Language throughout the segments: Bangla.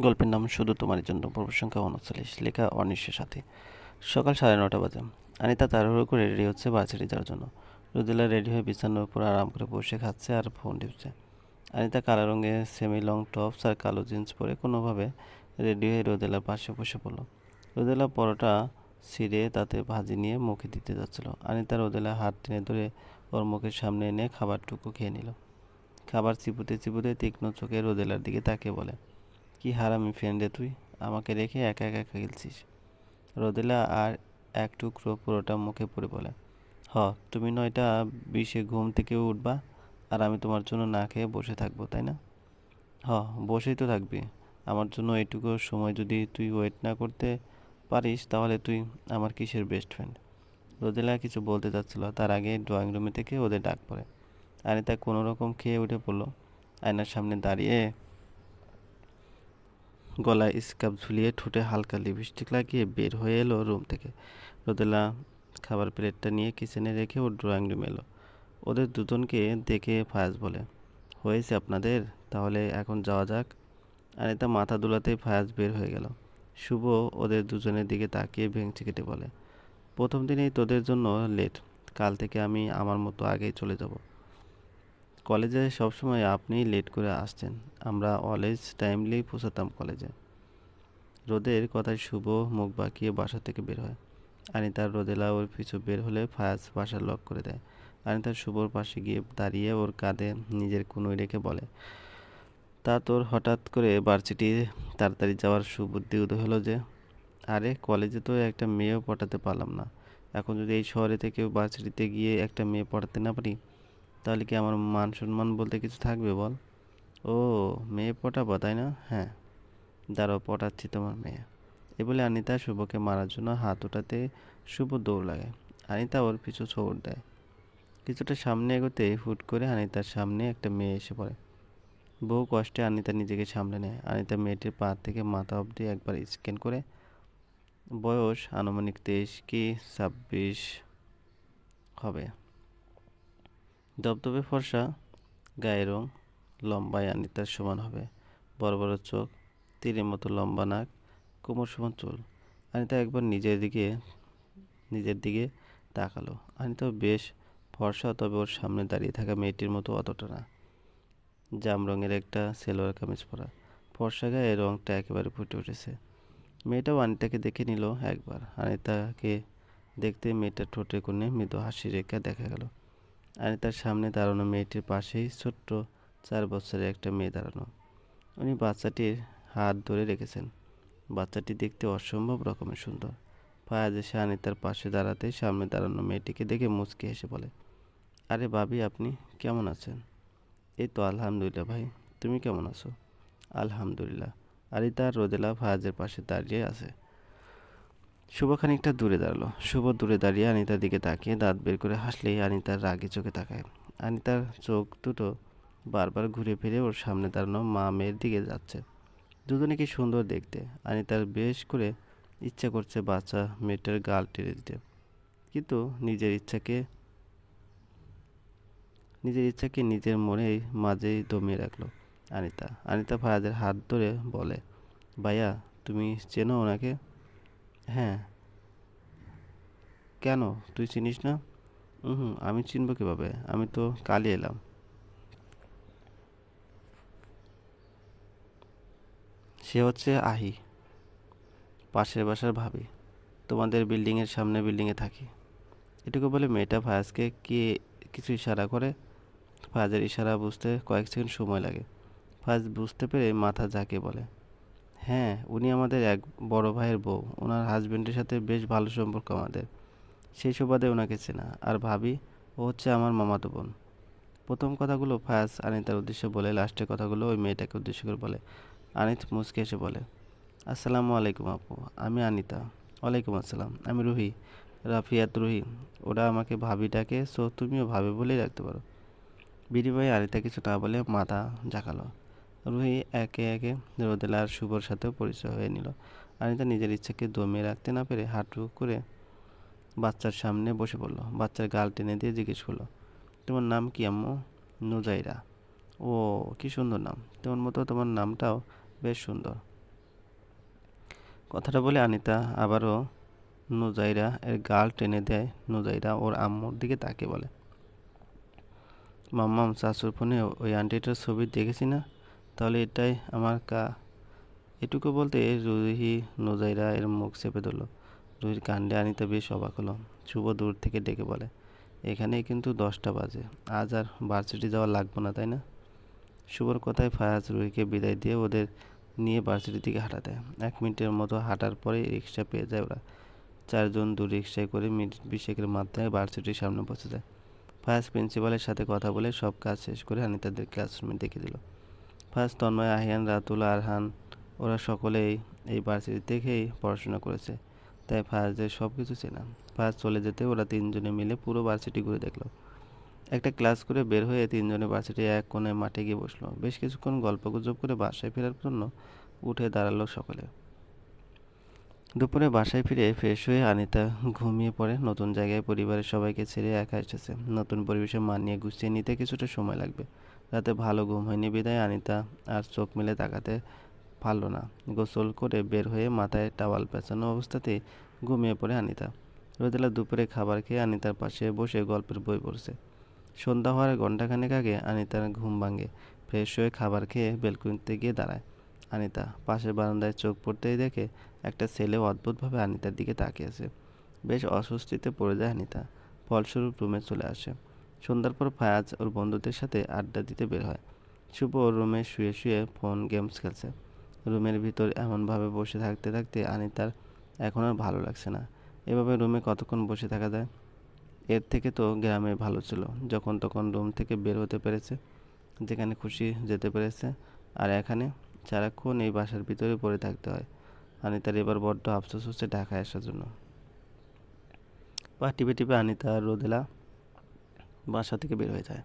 গল্পের নাম শুধু তোমার জন্য, পর্ব সংখ্যা উনচল্লিশ, লেখা অনিশ্চয় সাথে। সকাল সাড়ে নটা বাজে। আনিতা তাড়াহুড়ো করে রেডি হচ্ছে ভার্সিটি যাওয়ার জন্য। রুদিলা রেডি হয়ে বিছানার উপর আরাম করে বসে খাচ্ছে আর ফোন টিপছে। আনিতা কালো রঙের সেমি লং টপস আর কালো জিন্স পরে কোনোভাবে রেডি হয়ে রোদেলার পাশে বসে পড়ল। রোদেলা পরোটা ছিঁড়ে তাতে ভাজি নিয়ে মুখে দিতে যাচ্ছিল। আনিতা রোদেলা হাত টেনে ধরে ওর মুখের সামনে এনে খাবারটুকু খেয়ে নিল। খাবার চিপুতে চিপুতে তীক্ষ্ণ চোখে রোদেলার দিকে তাকিয়ে বলে কি হারামি ফ্রেন্ড রে তুই? আমাকে রেখে একা একা খেলছিস। রোদেলা আর এক টুকরো পুরোটা মুখে পড়ে বলে, হ, তুমি নয়টা বিশে ঘুম থেকে উঠবা আর আমি তোমার জন্য না খেয়ে বসে থাকব, তাই না? হ, বসেই তো থাকবি। আমার জন্য এইটুকু সময় যদি তুই ওয়েট না করতে পারিস তাহলে তুই আমার কিসের বেস্ট ফ্রেন্ড রোদেলা কিছু বলতে যাচ্ছিল তার আগে ড্রয়িং রুমে থেকে ওদের ডাক পড়ে। আনিতা কোনো রকম খেয়ে উঠে পড়ল। আয়নার সামনে দাঁড়িয়ে গলায় স্কার্ফ ঝুলিয়ে ঠোঁটে হালকা লিপস্টিক লাগিয়ে বের হয়ে এলো রুম থেকে। রোদেলা খাবার প্লেটটা নিয়ে কিচেনে রেখে ও ড্রয়িং রুম এলো। ওদের দুজনকে দেখে ফায়াজ বলে, হয়েছে আপনাদের? তাহলে এখন যাওয়া যাক। আর আনিতা মাথা দুলাতেই ফায়াজ বের হয়ে গেল। শুভ ওদের দুজনের দিকে তাকিয়ে ভেঙচি কেটে বলে, প্রথম দিনেই তোদের জন্য লেট। কাল থেকে আমি আমার মতো আগেই চলে যাব। কলেজে সবসময় আপনিই লেট করে আসছেন। আমরা অলওয়েজ টাইমলি পৌঁছাতাম কলেজে। রোদের কথায় শুভ মুখ বাঁকিয়ে বাসা থেকে বের হয়। আনিতার রোদেলা ওর পিছু বের হলে ফায়াজ বাসা লক করে দেয়। আনিতার শুভর পাশে গিয়ে দাঁড়িয়ে ওর কাঁধে নিজের কুনোই রেখে বলে, তা তোর হঠাৎ করে ভার্সিটি তাড়াতাড়ি যাওয়ার সুবুদ্ধি উদয় হলো যে, আরে কলেজে তো একটা মেয়েও পটাতে পারলাম না। এখন যদি এই শহরে থেকে ভার্সিটিতে গিয়ে একটা মেয়ে পটাতে না পারি তাহলে কি আমার মান সম্মান বলতে কিছু থাকবে বল? ও, মেয়ে পটাবো, তাই না? হ্যাঁ। দাঁড়াও, পটাচ্ছি তোমার মেয়ে। এ বলে আনিতা শুভকে মারার জন্য হাত ওঠাতে শুভ দৌড় লাগে আনিতা ওর পিছু ছোড় দেয়। কিছুটা সামনে এগোতে হুট করে আনিতার সামনে একটা মেয়ে এসে পড়ে। বহু কষ্টে আনিতা নিজেকে সামলে নেয়। আনিতা মেয়েটির পা থেকে মাথা অবধি একবার স্ক্যান করে। বয়স আনুমানিক তেইশ কি ছাব্বিশ হবে। দবদবে ফর্সা, গায়ের রং লম্বায় আনিতার সমান হবে। বড় বড় চোখ, তীরের মতো লম্বা নাক, কোমর সমান চুল। আনিতা একবার নিজের দিকে নিজের দিকে তাকালো। আনিতাও বেশ ফর্সা, তবে ওর সামনে দাঁড়িয়ে থাকা মেয়েটির মতো অতটা না। জাম রঙের একটা সেলোয়ার কামিজ পরা। ফর্সা গায়ে রঙটা একেবারে ফুটে উঠেছে। মেয়েটাও আনিতাকে দেখে নিল একবার। আনিতাকে দেখতে মেয়েটার ঠোঁটে কোণে মৃদু হাসি রেখা দেখা গেল। আনিতার সামনে দাঁড়ানো মেয়েটির পাশেই ছোট্ট চার বছরের একটা মেয়ে দাঁড়ানো। উনি বাচ্চাটির হাত ধরে রেখেছেন। বাচ্চাটি দেখতে অসম্ভব রকমের সুন্দর। ফায়াজ এসে আনিতার পাশে দাঁড়াতে সামনে দাঁড়ানো মেয়েটিকে দেখে মুচকি হেসে বলে, আরে ভাবি, আপনি কেমন আছেন? এই তো আলহামদুলিল্লাহ ভাই, তুমি কেমন আছো? আলহামদুলিল্লাহ। আরিতা আর রোদেলা ফায়াজের পাশে দাঁড়িয়ে আছে। শুভ খানিকটা দূরে দাঁড়াল। শুভ দূরে দাঁড়িয়ে আনিতার দিকে তাকিয়ে দাঁত বের করে হাসলেই আনিতার রাগে চোখে তাকায়। আনিতার চোখ দুটো বারবার ঘুরে ফিরে ওর সামনে দাঁড়ানো মা মেয়ের দিকে যাচ্ছে। দুজনে কি সুন্দর দেখতে। আনিতার বেশ করে ইচ্ছা করছে বাচ্চা মেয়েটার গাল টেনে দিতে। কিন্তু নিজের ইচ্ছাকে নিজের ইচ্ছাকে নিজের মনেই মাঝেই দমিয়ে রাখল আনিতা। আনিতা ফায়াজের হাত ধরে বলে, ভাইয়া, তুমি চেনো ওনাকে? হ্যাঁ। কেন? তুই চিনিস না? হুম আমি চিনব কীভাবে? আমি তো কালই এলাম। সে হচ্ছে আহি, পাশের বাসার ভাবি। তোমাদের বিল্ডিংয়ের সামনে বিল্ডিংয়ে থাকি। এটুকু বলে মেয়েটা ফায়াজকে কি কিছু ইশারা করে? ফায়াজের ইশারা বুঝতে কয়েক সেকেন্ড সময় লাগে। ফায়াজ বুঝতে পেরে মাথা ঝাঁকে বলে হ্যাঁ উনি আমাদের এক বড় ভাইয়ের বউ। ওনার হাজবেন্ডের সাথে বেশ ভালো সম্পর্ক আমাদের। সেই সুবাদে ওনাকে চেনা। আর ভাবি, ও হচ্ছে আমার মামাতো বোন। প্রথম কথাগুলো ফায়াজ আনিতার উদ্দেশ্যে বলে লাস্টের কথাগুলো ওই মেয়েটাকে উদ্দেশ্য করে বলে। আনিত মুচকে এসে বলে, আসসালামু আলাইকুম আপু, আমি আনিতা। ওয়ালাইকুম আসসালাম, আমি রুহি, রাফিয়াত রুহি। ওরা আমাকে ভাবিটাকে সো তুমিও ভাবে বলেই রাখতে পারো। বিনিময়ে আনিতা কিছু না বলে মাথা ঝাঁকালো। রুহি একে একে রোদেলা আর শুভর সাথেও পরিচয় হয়ে নিল। আনিতা নিজের ইচ্ছাকে দমিয়ে রাখতে না পেরে হাঁটু করে বাচ্চার সামনে বসে পড়ল। বাচ্চার গাল টেনে দিয়ে জিজ্ঞেস করল, তোমার নাম কি আম্মু? নুজাইরা। ও, কি সুন্দর নাম। তোমার মতো তোমার নামটাও বেশ সুন্দর। কথাটা বলে আনিতা আবারও নুজাইরা এর গাল টেনে দেয়। নুজাইরা ওর আম্মুর দিকে তাকে বলে, মাম্মাম শাশুর ফোনে ওই আন্টিটার ছবি দেখেছি না? তাহলে এটাই আমার কা, এটুকু বলতে রুহি নুজাইরা এর মুখ চেপে ধরল। রুহির কাণ্ডে আনিতা বেশ অবাক হলো। শুভ দূর থেকে ডেকে বলে, এখানেই কিন্তু দশটা বাজে। আজ আর ভার্সিটি যাওয়া লাগবো না, তাই না? শুভর কথায় ফায়াজ রুহিকে বিদায় দিয়ে ওদের নিয়ে ভার্সিটির দিকে হাঁটা দেয়। এক মিনিটের মতো হাঁটার পরে রিক্সা পেয়ে যায় ওরা। চারজন দু রিক্সায় করে মিনিট বিশেকের মাথায় ভার্সিটির সামনে পৌঁছে যায়। ফায়াজ প্রিন্সিপালের সাথে কথা বলে সব কাজ শেষ করে আনিতাদের ক্লাসরুমে দেখে দিল। ফায়াজ তন্ময়, আহিয়ান, রাতুল, আরহান, ওরা সকলেই এই ভার্সিটি থেকেই পড়াশোনা করেছে। তাই ফায়াজের সব কিছু চেনা। ফার্স্ট চলে যেতে ওরা তিনজনে মিলে পুরো ভার্সিটি ঘুরে দেখল। একটা ক্লাস করে বের হয়ে তিনজনে ভার্সিটি এক কোণে মাঠে গিয়ে বসল। বেশ কিছুক্ষণ গল্পগুজব করে বাসায় ফেরার জন্য উঠে দাঁড়াল সকলে। দুপুরে বাসায় ফিরে ফ্রেশ হয়ে আনিতা ঘুমিয়ে পড়ে। নতুন জায়গায় পরিবারের সবাইকে ছেড়ে একা এসেছে। নতুন পরিবেশে মানিয়ে গুছিয়ে নিতে কিছুটা সময় লাগবে। রাতে ভালো ঘুম হয়নি বিদায়, আনিতা আর চোখ মেলে তাকাতে পারল না। গোসল করে বের হয়ে মাথায় টাওয়াল পেঁচানো অবস্থাতেই ঘুমিয়ে পড়ে আনিতা। রোদেলা দুপুরে খাবার খেয়ে আনিতার পাশে বসে গল্পের বই পড়ছে। সন্ধ্যা হওয়ার ঘণ্টাখানেক আগে আনিতার ঘুম ভাঙে, ফ্রেশ হয়ে খাবার খেয়ে বেলকুনিতে গিয়ে দাঁড়ায়। আনিতা পাশের বারান্দায় চোখ পড়তেই দেখে একটা ছেলে অদ্ভুতভাবে আনিতার দিকে তাকিয়েছে বেশ অস্বস্তিতে পড়ে যায় আনিতা। ফলস্বরূপ রুমে চলে আসে। সন্ধ্যার পর ফায়াজ ওর বন্ধুদের সাথে আড্ডা দিতে বের হয়। শুভ ওর রুমে শুয়ে শুয়ে ফোন গেমস খেলছে। রুমের ভিতর এমনভাবে বসে থাকতে থাকতে আনিতার এখন আর ভালো লাগছে না। এভাবে রুমে কতক্ষণ বসে থাকা যায়? এর থেকে তো গ্রামে ভালো ছিল, যখন তখন রুম থেকে বের হতে পেরেছে, যেখানে খুশি যেতে পেরেছে। আর এখানে সারাক্ষণ এই বাসার ভিতরে পড়ে থাকতে হয়। আনিতার এবার বড্ড আফসোস হচ্ছে ঢাকায় আসার জন্য। পা টিপে টিপে আনিতা রোদেলা বাসা থেকে বের হয়ে যায়।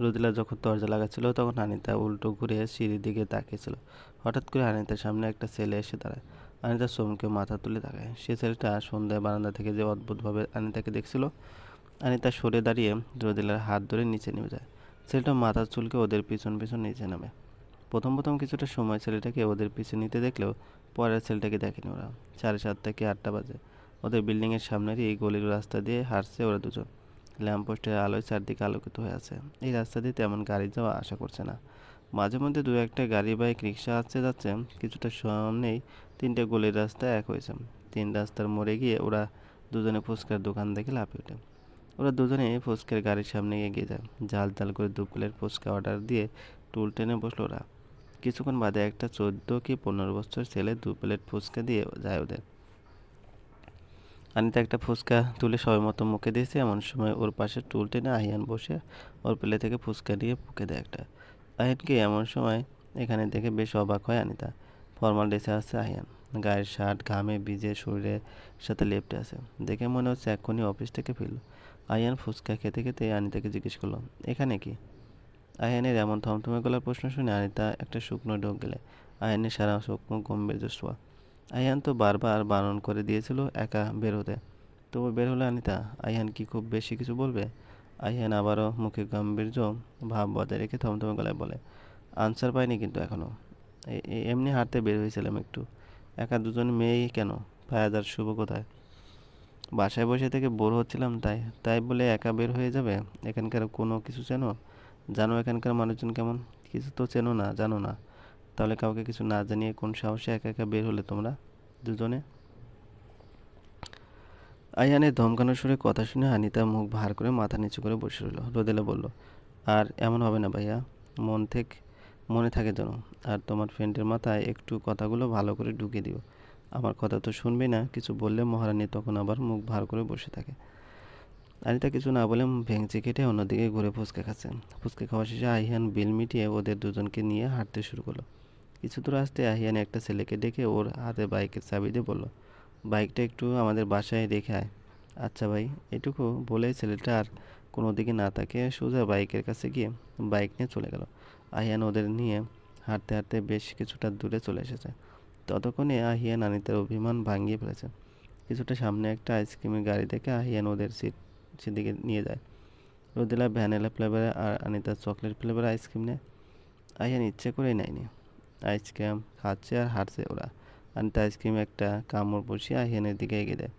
রোদেলা যখন দরজা লাগাচ্ছিল, তখন আনিতা উল্টো ঘুরে সিঁড়ির দিকে তাকিয়েছিল। হঠাৎ করে আনিতার সামনে একটা ছেলে এসে দাঁড়ায়। আনিতা সোমকে মাথা তুলে তাকায়। সে ছেলেটা সন্ধ্যায় বারান্দা থেকে যে অদ্ভুতভাবে আনিতাকে দেখছিল আনিতা সরে দাঁড়িয়ে রোদেলার হাত ধরে নিচে নেমে যায়। ছেলেটা মাথার চুলকে ওদের পিছন পিছন নিচে নামে। প্রথম প্রথম কিছুটা সময় ছেলেটাকে ওদের পিছনে নিতে দেখলেও পরের ছেলেটাকে দেখেনি ওরা। সাড়ে সাতটা কি আটটা বাজে। ওদের বিল্ডিংয়ের সামনেরই এই গলির রাস্তা দিয়ে হাঁটছে ওরা দুজন। ল্যাম্পপোস্টের আলোয় চারদিকে আলোকিত হয়ে আছে। এই রাস্তা দিয়ে তেমন গাড়ি যাওয়া আশা করছে না। মাঝে মধ্যে দু একটা গাড়ি বাইক রিক্সা আসছে যাচ্ছে, কিছুটা সামনেই তিনটে গলির রাস্তা এক হয়েছে। তিন রাস্তার মোড়ে গিয়ে ওরা দুজনে ফুচকার দোকান দেখে লাফিয়ে ওঠে। ওরা দুজনে ফুচকার গাড়ির সামনে এগিয়ে যায়। জাল জাল করে দু প্লেট ফুচকা অর্ডার দিয়ে টুল টেনে বসল ওরা। কিছুক্ষণ বাদে একটা চোদ্দ কি পনেরো বছর ছেলে দু প্লেট ফুচকা দিয়ে যায় ওদের। আনিতা একটা ফুচকা তুলে সবাই মতো মুখে দিয়েছে। এমন সময় ওর পাশে টুল টেনে আহিয়ান বসে ওর প্লে থেকে ফুচকা নিয়ে পুকে দেয় একটা। আহিয়ানকে এমন সময় এখানে দেখে বেশ অবাক হয় আনিতা। ফর্মাল ড্রেসে আছে আহিয়ান। গায়ের শার্ট, ঘামে ভিজে শরীরের সাথে লেপটে আছে। দেখে মনে হচ্ছে এক্ষুনি অফিস থেকে ফিরল। আহিয়ান ফুচকা খেতে খেতে আনিতাকে জিজ্ঞেস করল, এখানে কি? আয়ানের এমন থমথমে গলার প্রশ্ন শুনে আনিতা একটা শুকনো ঢোক গেলে। আয়ানের সারা শুকনো গম্ভীর শোয়া আয়ান তো বারবার বারণ করে দিয়েছিল একা বের হতে। তবু বের হলে আনিতা, আয়ান কি খুব বেশি কিছু বলবে? আয়ান আবারও মুখে গাম্ভীর্য ভাব বজায় রেখে থমথমে গলায় বলে আনসার পাইনি কিন্তু এখনও এমনি হাঁটতে বের হয়েছিলাম একটু। একা দুজন মেয়েই কেন? ফায়াদার শুভ কোথায়? বাসায় বসে থেকে বোর হচ্ছিলাম তাই তাই বলে একা বের হয়ে যাবে? এখানকার কোনো কিছু চেনো? জানো এখানকার মানুষজন কেমন? কিছু তো চেনো না, জানো না। তাহলে কাউকে কিছু না জানিয়ে কোন সাহসে একা একা বের হলে তোমরা দুজনে? আয়ানের ধমকানোর সুরে কথা শুনে আনিতা মুখ ভার করে মাথা নিচু করে বসে রইল। রোদেলা বলল, আর এমন হবে না ভাইয়া, মন থেকে, মনে থাকে যেন। আর তোমার ফ্রেন্ডের মাথায় একটু কথাগুলো ভালো করে ঢুকে দিও। আমার কথা তো শুনবে না, কিছু বললে মহারানী তখন আবার মুখ ভার করে বসে থাকে। আনিতা কিছু না বলে ভেঙচি কেটে অন্যদিকে ঘুরে ফুচকা খাচ্ছে। ফুচকা খাওয়া শেষে আইহান বিল মিটিয়ে ওদের দুজনকে নিয়ে হাঁটতে শুরু করল। কিছু দূর আসতে আহিয়ান একটা ছেলেকে ডেকে ওর হাতে বাইকের চাবি দিয়ে বলল, বাইকটা একটু আমাদের বাসায় রেখে আয়। আচ্ছা ভাই, এটুকু বলে ছেলেটা আর কোনো দিকে না তাকে সোজা বাইকের কাছে গিয়ে বাইক নিয়ে চলে গেল। আহিয়ান ওদের নিয়ে হাঁটতে হাঁটতে বেশ কিছুটা দূরে চলে এসেছে। ততক্ষণে আহিয়ান আনিতার অভিমান ভাঙিয়ে ফেলেছে। কিছুটা সামনে একটা আইসক্রিমের গাড়ি দেখে আহিয়ান ওদের সিট সেদিকে নিয়ে যায়। রোদেলা ভ্যানিলা ফ্লেভারে আর Anita chocolate flavour ice cream নেয়। আইয়ান ইচ্ছে করেই নেয়নি। আইসক্রিম খাচ্ছে আর হাঁটছে ওরা। আনিতা আইসক্রিম একটা কামড় বসিয়ে আহিয়ানের দিকে এগিয়ে দেয়।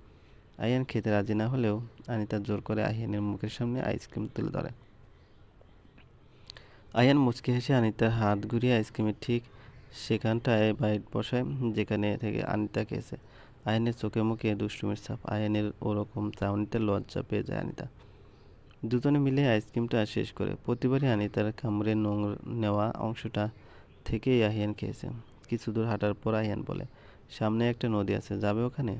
আহিয়ান খেতে রাজি না হলেও আনিতা জোর করে আহিয়ানের মুখের সামনে আইসক্রিম তুলে ধরে। আয়ান মুচকি হেসে আনিতার হাত ঘুরিয়ে আইসক্রিমের ঠিক সেখানটায় বাইট বসায়, যেখানে থেকে আনিতা খেয়েছে। আয়নের চোখে মুখে দুষ্টুমির ছাপ আয়নের ওরকম চাউনিতে লজ্জা পেয়ে যায় আনিতা। দুজনে মিলে আইসক্রিমটা শেষ করে প্রতিবারই আনিতার কামড়ে নোংর নেওয়া অংশটা থেকেই আহিয়ান খেয়েছে। কিছু দূর হাঁটার পর আহিয়ান বলে, সামনে একটা নদী আছে, যাবে ওখানে?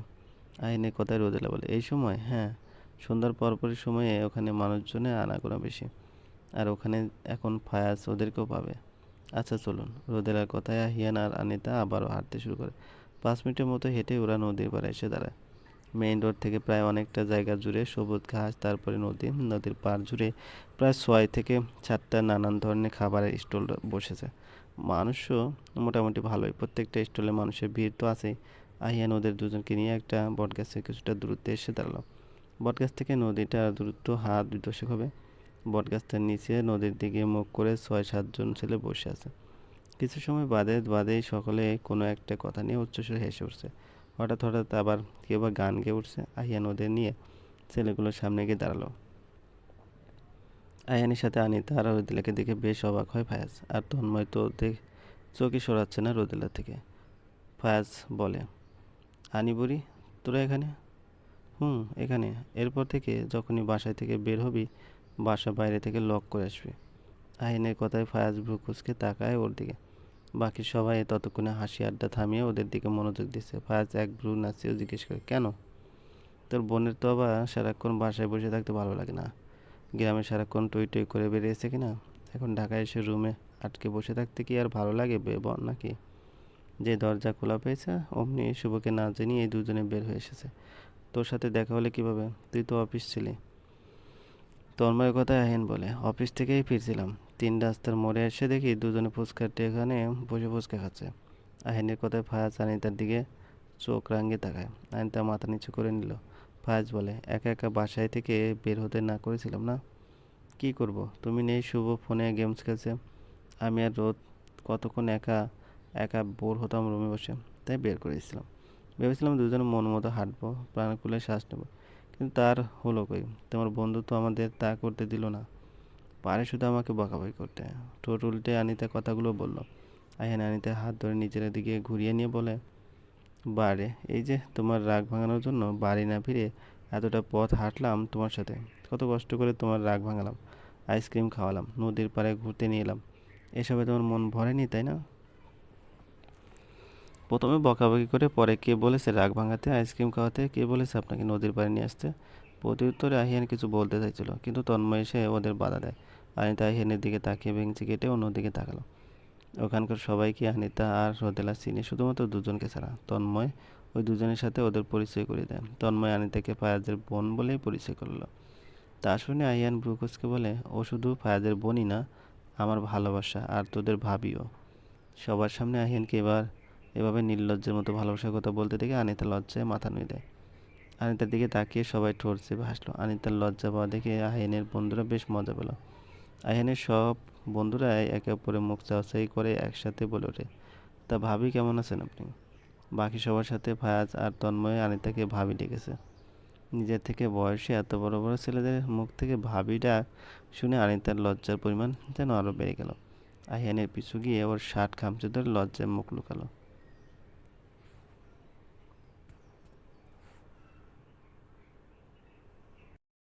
আহিনের কথায় রোদেলা বলে, এই সময়? হ্যাঁ সন্ধ্যার পরপরই সময়ে ওখানে মানুষজনে আনাগোনা বেশি, আর ওখানে এখন ফায়াজ ওদেরকেও পাবে। আচ্ছা চলুন। রোদেলার কথায় আহিয়ান আর আনিতা আবারও হাঁটতে শুরু করে। পাঁচ মিনিটের মতো হেঁটে ওরা নদীর পাড়ে এসে দাঁড়ায়। মেইন রোড থেকে প্রায় অনেকটা জায়গা জুড়ে সবুজ ঘাস, তারপরে নদী, নদীর পার জুড়ে প্রায় ছয় থেকে সাতটা নানান ধরনের খাবারের স্টল বসেছে। মানুষও মোটামুটি ভালোই। প্রত্যেকটা স্টলে মানুষের ভিড় তো আছেই। আহিয়ান ওদের দুজনকে নিয়ে একটা বটগাছের কিছুটা দূরত্বে এসে দাঁড়াল। বটগাছ থেকে নদীটা দূরত্ব হাত দশক হবে। বটগাছটার নিচে নদীর দিকে মুখ করে ছয় সাতজন ছেলে বসে আছে। কিছু সময় বাদে বাদেই সকলে কোনো একটা কথা নিয়ে উচ্চস্বরে হেসে উঠছে। হঠাৎ হঠাৎ আবার কেউ বা গান গেয়ে উঠছে। আহিয়ান ওদের নিয়ে ছেলেগুলোর সামনে গিয়ে দাঁড়াল। আয়ানের সাথে আনিতা আর রোদিলাকে দেখে বেশ অবাক হয় ফায়াজ। আর তন্ময় তো দেখ চোখে সরাচ্ছে না রোদিলা থেকে। ফায়াজ বলে, আনি বুড়ি, তোরা এখানে? হুম, এখানে। এরপর থেকে যখনই বাসায় থেকে বের হবি, বাসা বাইরে থেকে লক করে আসবি। আহিনের কথায় ফায়াজ ভ্রুকুচকে তাকায় ওর দিকে। বাকি সবাই ততক্ষণে হাসি আড্ডা থামিয়ে ওদের দিকে মনোযোগ দিচ্ছে। ফায়াজ এক ভ্রু নাচিয়েও জিজ্ঞেস করে, কেন? তোর বোনের তো আবার সারাক্ষণ বাসায় বসে থাকতে ভালো লাগে না। গ্রামে সারাক্ষণ টই টই করে বেরিয়েছে কিনা? এখন ঢাকায় এসে রুমে আটকে বসে থাকতে কি আর ভালো লাগে বল নাকি? যে দরজা খোলা পেয়েছে, অমনি শুভকে না জানিয়ে এই দুজনে বের হয়ে এসেছে। তোর সাথে দেখা হলে কীভাবে? তুই তো অফিস ছিলি। তন্ময়ের কথা আহিন বলে, অফিস থেকেই ফিরছিলাম। তিন রাস্তার মোড়ে এসে দেখি দুজনে ফুচকারটি এখানে বসে ফুচকা খাচ্ছে। আহিনের কথায় ফায়াজ আনিতার দিকে চোখ রাঙিয়ে তাকায়। আনিতা মাথা নিচু করে নিল। ফায়াজ বলে, একা একা বাসায় থেকে বের হতে না করেছিলাম না? কি করব? তুমি নেই শুভ ফোনে গেমস খেলছে। আমি আর রোদ কতক্ষণ একা একা বোর হতাম রুমে বসে, তাই বের করেছিলাম ভেবেছিলাম দুজন মন মতো হাঁটবো প্রাণ খুলে শ্বাস নেব। কিন্তু তার হলো কই? তোমার বন্ধু তো আমাদের তা করতে দিল না। পারে শুধু আমাকে বকাবকি করতে। ঠোঁট উল্টে আনিতে কথাগুলো বলল। আইহান আনিতে হাত ধরে নিজের দিকে ঘুরিয়ে নিয়ে বলে বারে। এই যে তোমার রাগ ভাঙানোর জন্য বাড়ি না ফিরে এতটা পথ হাঁটলাম তোমার সাথে। কত কষ্ট করে তোমার রাগ ভাঙালাম। আইসক্রিম খাওয়ালাম, নদীর পাড়ে ঘুরতে নিয়ে এলাম। এসবে তোমার মন ভরেনি, তাই না? প্রথমে বকাবকি করে পরে কে বলেছে রাগ ভাঙাতে, আইসক্রিম খাওয়াতে, কে বলেছে আপনাকে নদীর পাড়ে নিয়ে আসতে? প্রতি উত্তরে আহিয়ান কিছু বলতে চাইছিল, কিন্তু তন্ময় এসে ওদের বাধা দেয়। আনিতা আহিয়ানের দিকে তাকিয়ে ভেঙচি কেটে অন্যদিকে তাকালো। ওখানকার সবাইকে আনিতা আর রোদেলা চিনি, শুধুমাত্র দুজনকে ছাড়া, তন্ময় ওই দুজনের সাথে ওদের পরিচয় করে দেয়। তন্ময় আনিতাকে ফায়াজের বোন বলেই পরিচয় করল। তা শুনে আহিয়ান ব্রুকসকে বলে, ও শুধু ফায়াজের বোনই না, আমার ভালোবাসা আর তোদের ভাবিও। সবার সামনে আহিয়ানকে এবার এভাবে নির্লজ্জের মতো ভালোবাসার কথা বলতে দেখে আনিতা লজ্জায় মাথা নুয়ে দেয়। আনিতার দিকে তাকিয়ে সবাই ঠোঁট চেপে হাসলো। আনিতার লজ্জা পাওয়া দেখে আহিনের বন্ধুরা বেশ মজা পেল। আহিনের সব বন্ধুরাই একে অপরে মুখ চাওয়াচাই করে একসাথে বলে ওঠে, তা ভাবি কেমন আছেন আপনি? বাকি সবার সাথে ফায়াজ আর তন্ময় আনিতাকে ভাবি ডেকেছে। নিজের থেকে বয়সে এত বড় বড় ছেলেদের মুখ থেকে ভাবিটা শুনে আনিতার লজ্জার পরিমাণ যেন আরও বেড়ে গেল। আহিয়ানের পিছু গিয়ে ওর শার্ট খামচে ধরে লজ্জায় মুখ লুকালো।